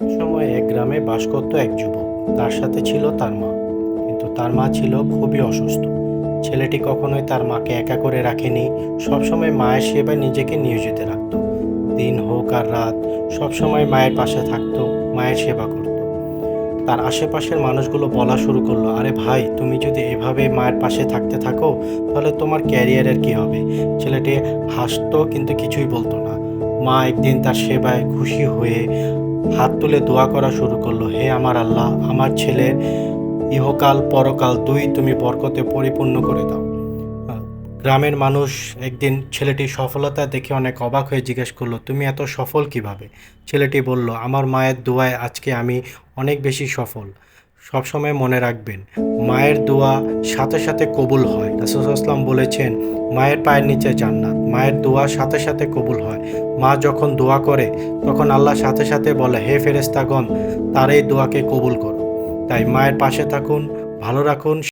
সময় এক গ্রামে বাস করত এক যুবক। তার সাথে ছিল তার মা। কিন্তু তার মা ছিল খুবই অসুস্থ। ছেলেটি কখনোই তার মাকে একা করে রাখেনি। সবসময় মায়ের সেবায় নিজেকে নিয়োজিত রাখত। দিন হোক আর রাত, সবসময় মায়ের পাশে থাকতো, মায়ের সেবা করত। তার আশেপাশের মানুষগুলো বলা শুরু করল, আরে ভাই, তুমি যদি এভাবে মায়ের পাশে থাকতে থাকো, তাহলে তোমার ক্যারিয়ারের কি হবে? ছেলেটি হাসতো, কিন্তু কিছুই বলতো না। মা একদিন তার সেবায় খুশি হয়ে হাত তুলে দোয়া করা শুরু করল, হে আমার আল্লাহ, আমার ছেলের ইহকাল পরকাল দুই তুমি বরকতে পরিপূর্ণ করে দাও। গ্রামের মানুষ একদিন ছেলেটির সফলতা দেখে অনেক অবাক হয়ে জিজ্ঞেস করল, তুমি এত সফল কীভাবে? ছেলেটি বলল, আমার মায়ের দোয়ায় আজকে আমি অনেক বেশি সফল। সবসময় মনে রাখবেন, মায়ের দোয়া সাথে সাথে কবুল হয়। রাসুলাম বলেছেন, মায়ের পায়ের নিচে জান্নাত। মায়ের দোয়া সাথে সাথে কবুল হয়। মা যখন দোয়া করে, তখন আল্লাহ সাথে সাথে বলে, হে ফেরেস্তাগণ তার এই দোয়াকে কবুল করো। তাই মায়ের পাশে থাকুন, ভালো রাখুন